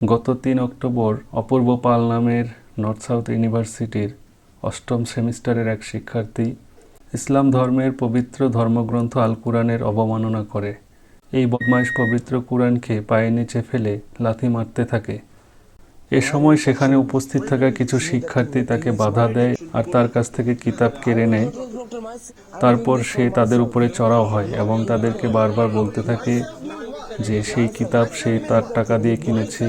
গত তিন অক্টোবর অপূর্ব পাল নামের নর্থ সাউথ ইউনিভার্সিটির অষ্টম সেমিস্টারের এক শিক্ষার্থী ইসলাম ধর্মের পবিত্র ধর্মগ্রন্থ আল কুরআনের অবমাননা করে। এই বদমাইশ পবিত্র কুরআনকে পায়ে নিচে ফেলে লাথি মারতে থাকে। এ সময় সেখানে উপস্থিত থাকা কিছু শিক্ষার্থী তাকে বাধা দেয় আর তার কাছ থেকে কিতাব কেড়ে নেয়। তারপর সে তাদের উপরে চড়াও হয় এবং তাদেরকে বারবার বলতে থাকে যে সেই কিতাব সে তার টাকা দিয়ে কিনেছে,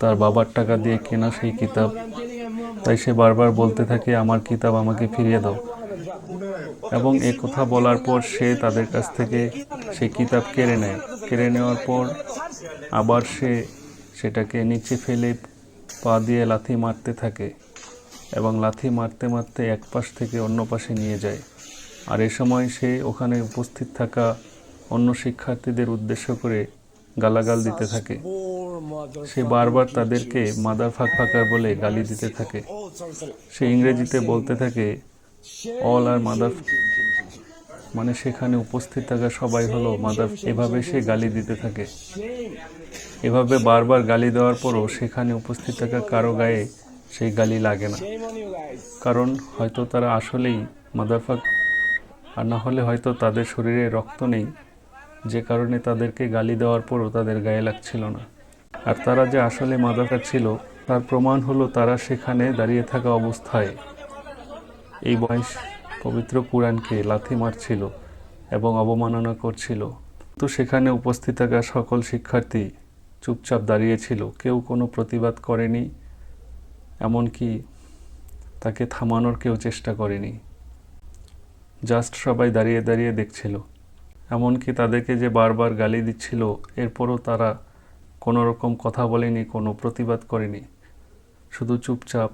তার বাবার টাকা দিয়ে কেনা সেই কিতাব। তাই সে বারবার বলতে থাকে, আমার কিতাব আমাকে ফিরিয়ে দাও। এবং এ কথা বলার পর সে তাদের কাছ থেকে সে কিতাব কেড়ে নেয়। কেড়ে নেওয়ার পর আবার সে সেটাকে নিচে ফেলে পা দিয়ে লাথি মারতে থাকে এবং লাথি মারতে মারতে এক পাশ থেকে অন্য পাশে নিয়ে যায়। আর এ সময় সে ওখানে উপস্থিত থাকা অন্য শিক্ষার্থীদের উদ্দেশ্য করে গালাগাল দিতে থাকে। সে বারবার তাদেরকে মাদার ফাঁক ফাঁকার বলে গালি দিতে থাকে। সে ইংরেজিতে বলতে থাকে, অল আর মাদার মানে সেখানে উপস্থিত থাকা সবাই হলো মাদার এভাবে সে গালি দিতে থাকে। এভাবে বারবার গালি দেওয়ার পরও সেখানে উপস্থিত থাকা কারও গায়ে সেই গালি লাগে না। কারণ হয়তো তারা আসলেই মাদারফাক আর না হলে হয়তো তাদের শরীরে রক্ত নেই। যে কারণে তাদেরকে গালি দেওয়ার পরও তাদের গায়ে লাগছিল না। আর তারা যে আসলে মাদারফাক ছিল, তার প্রমাণ হলো তারা সেখানে দাঁড়িয়ে থাকা অবস্থায়। এই বয়স পবিত্র কুরআনকে লাথি মারছিল এবং অবমাননা করছিল। তো সেখানে উপস্থিত থাকা সকল শিক্ষার্থী চুপচাপ দাঁড়িয়েছিল। কেউ কোনো প্রতিবাদ করেনি, এমনকি তাকে থামানোর কেউ চেষ্টা করেনি। জাস্ট সবাই দাঁড়িয়ে দাঁড়িয়ে দেখছিল। এমনকি তাদেরকে যে বারবার গালি দিচ্ছিল, এরপরও তারা কোনো রকম কথা বলেনি, কোনো প্রতিবাদ করেনি। শুধু চুপচাপ